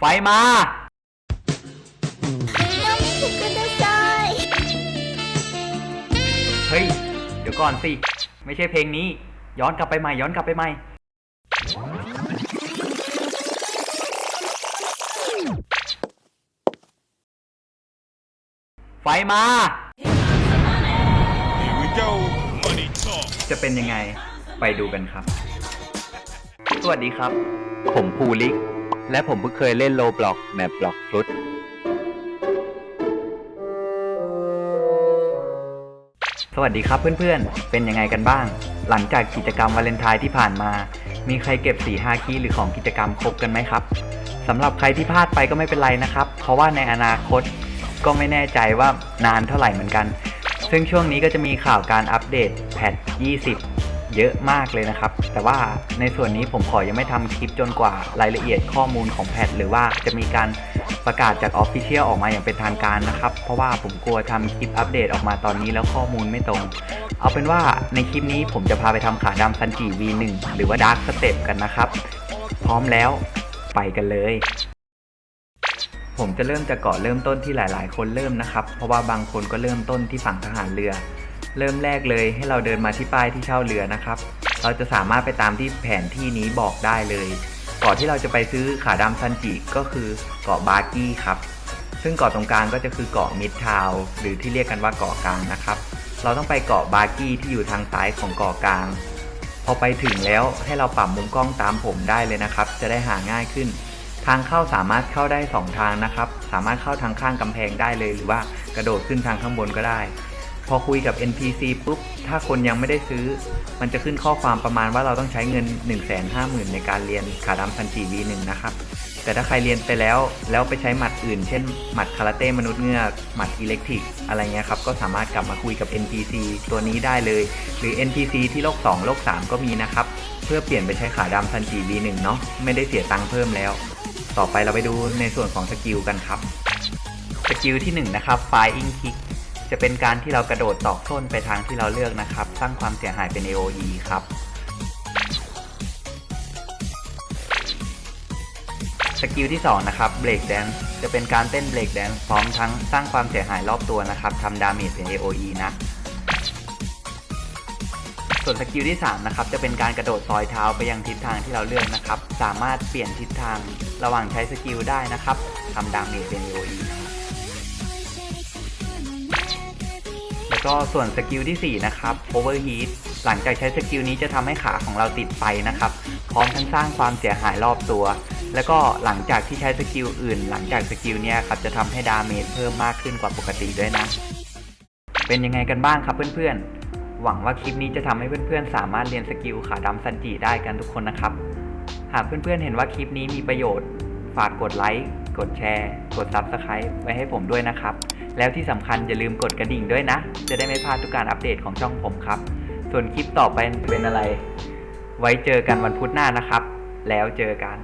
ไฟมา เฮ้ย เดี๋ยวก่อนสิ ไม่ใช่เพลงนี้ ย้อนกลับไปใหม่ ย้อนกลับไปใหม่ ไฟมา Here we go. Money talk. จะเป็นยังไง ไปดูกันครับ สวัสดีครับ ผมภูริก และผมเพิ่งเคยเล่นโลบล็อกแมปบล็อกฟลุตสวัสดีครับเพื่อนๆ เป็นยังไงกันบ้าง หลังจากกิจกรรมวาเลนไทน์ที่ผ่านมา มีใครเก็บสีฮาคีหรือของกิจกรรมครบกันไหมครับสำหรับใครที่พลาดไปก็ไม่เป็นไรนะครับ เพราะว่าในอนาคตก็ไม่แน่ใจว่านานเท่าไหร่เหมือนกัน ซึ่งช่วงนี้ก็จะมีข่าวการอัปเดตแพท20 เยอะมากเลยนะครับ แต่ว่าในส่วนนี้ผมขอยังไม่ทำคลิปจนกว่ารายละเอียดข้อมูลของแพทหรือว่าจะมีการประกาศจากออฟฟิเชียลออกมาอย่างเป็นทางการนะครับ เพราะว่าผมกลัวทำคลิปอัปเดตออกมาตอนนี้แล้วข้อมูลไม่ตรง เอาเป็นว่าในคลิปนี้ผมจะพาไปทำขาดำซันจิ V1 หรือว่า Dark Step กันนะครับ พร้อมแล้วไปกันเลยผมจะเริ่มจากเกาะเริ่มต้นที่หลาย ๆ คนเริ่มนะครับ เพราะว่าบางคนก็เริ่มต้นที่ฝั่งทหารเรือ เริ่มแรกเลยให้เราเดินมาที่ป้ายที่เช่าเรือนะครับ เราจะสามารถไปตามที่แผนที่นี้บอกได้เลยเกาะที่เราจะไปซื้อขาดำซันจิก็คือเกาะบาร์กี้ครับ ซึ่งเกาะตรงกลางก็จะคือเกาะมิดทาวหรือที่เรียกกันว่าเกาะกลางนะครับ เราต้องไปเกาะบาร์กี้ที่อยู่ทางซ้ายของเกาะกลาง พอไปถึงแล้วให้เราปรับมุมกล้องตามผมได้เลยนะครับ จะได้หาง่ายขึ้น ทางเข้าสามารถเข้าได้ 2 ทางนะครับ สามารถเข้าทางข้างกำแพงได้เลย หรือว่ากระโดดขึ้นทางข้างบนก็ได้ พอคุยกับ NPC ปุ๊บ ถ้าคนยังไม่ได้ซื้อ มันจะขึ้นข้อความประมาณว่าเราต้องใช้เงิน 1 5 0 0 0 0 ในการเรียนขาดำซันจิ V1 นะครับ แต่ถ้าใครเรียนไปแล้ว แล้วไปใช้หมัดอื่น เช่น หมัดคาราเต้มนุษย์เงือกหมัดอิเล็กทริก อะไรเงี้ยครับ ก็สามารถกลับมาคุยกับ NPC ตัวนี้ได้เลย หรือ NPC ที่โลก 2 โลก 3 ก็มีนะครับ เพื่อเปลี่ยนไปใช้ขาดำซันจิ V1 เนาะ ไม่ได้เสียตังค์เพิ่มแล้ว ต่อไปเราไปดูในส่วนของสกิลกันครับ สกิลที่1นะครับ Flying Kick จะเป็นการที่เรากระโดดตอกส้นไปทางที่เราเลือกนะครับ สร้างความเสียหายเป็น AOE ครับสกิลที่ 2 นะครับ Break Dance จะเป็นการเต้น Break Dance พร้อมทั้งสร้างความเสียหายรอบตัวนะครับทำดาเมจเป็น AOE นะ ส่วนสกิลที่ 3 นะครับ จะเป็นการกระโดดซอยเท้าไปยังทิศทางที่เราเลือกนะครับ สามารถเปลี่ยนทิศทางระหว่างใช้สกิลได้นะครับทำดาเมจเป็น AOE นะ แล้วก็ส่วนสกิลที่ 4 นะครับ Overheat หลังจากใช้สกิลนี้จะทำให้ขาของเราติดไฟนะครับ พร้อมทั้งสร้างความเสียหายรอบตัว แล้วก็หลังจากที่ใช้สกิลอื่น หลังจากสกิลเนี้ยครับจะทำให้ดาเมจเพิ่มมากขึ้นกว่าปกติด้วยนะ เป็นยังไงกันบ้างครับเพื่อนๆ หวังว่าคลิปนี้จะทำให้เพื่อนๆ สามารถเรียนสกิลขาดำซันจิได้กันทุกคนนะครับ หากเพื่อนๆเห็นว่าคลิปนี้มีประโยชน์ ฝากกดไลค์ กดแชร์ กด Subscribe ไว้ให้ผมด้วยนะครับ แล้วที่สำคัญอย่าลืมกดกระดิ่งด้วยนะ จะได้ไม่พลาดทุกการอัปเดตของช่องผมครับ ส่วนคลิปต่อไปเป็นอะไร ไว้เจอกันวันพุธหน้านะครับ แล้วเจอกัน